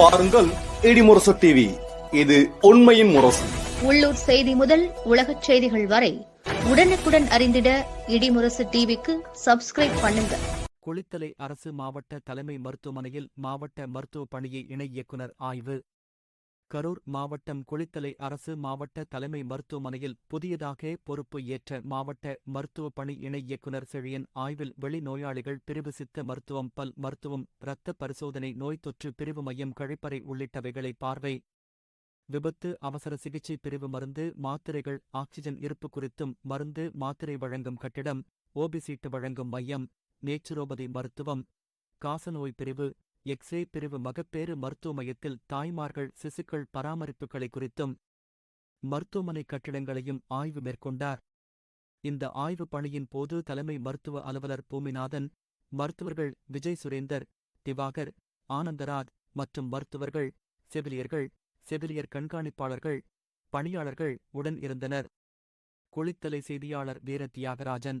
பாருங்கள் இடிமுரசு டிவி இது உண்மையின் முரசு. உள்ளூர் செய்தி முதல் உலகச் செய்திகள் வரை உடனுக்குடன் அறிந்திட இடிமுரசு டிவிக்கு சப்ஸ்கிரைப் பண்ணுங்க. குளித்தலை அரசு மாவட்ட தலைமை மருத்துவமனையில் மாவட்ட மருத்துவ பணியை இணை இயக்குனர் ஆய்வு. கரூர் மாவட்டம் குளித்தலை அரசு மாவட்ட தலைமை மருத்துவமனையில் புதியதாக பொறுப்பு ஏற்ற மாவட்ட மருத்துவ பணி இணை இயக்குனர் செழியன் ஆய்வில் வெளிநோயாளிகள் பிரிவு சித்த மருத்துவம் பல் மருத்துவம் இரத்த பரிசோதனை நோய் தொற்று பிரிவு மையம் கழிப்பறை உள்ளிட்டவைகளை பார்வை. விபத்து அவசர சிகிச்சை பிரிவு மருந்து மாத்திரைகள் ஆக்சிஜன் இருப்பு குறித்தும் மருந்து மாத்திரை வழங்கும் கட்டிடம் ஓபி சீட்டு வழங்கும் மையம் நேச்சுரோபதி மருத்துவம் காசநோய் பிரிவு எக்ஸ்ரே பிரிவு மகப்பேறு மருத்துவமையத்தில் தாய்மார்கள் சிசுக்கள் பராமரிப்புகளை குறித்தும் மருத்துவமனை கட்டிடங்களையும் ஆய்வு மேற்கொண்டார். இந்த ஆய்வு பணியின் போது தலைமை மருத்துவ அலுவலர் பூமிநாதன் மருத்துவர்கள் விஜய் சுரேந்தர் திவாகர் ஆனந்தராஜ் மற்றும் மருத்துவர்கள் செவிலியர்கள் செவிலியர் கண்காணிப்பாளர்கள் பணியாளர்கள் உடன் இருந்தனர். குளித்தலை செய்தியாளர் வீர தியாகராஜன்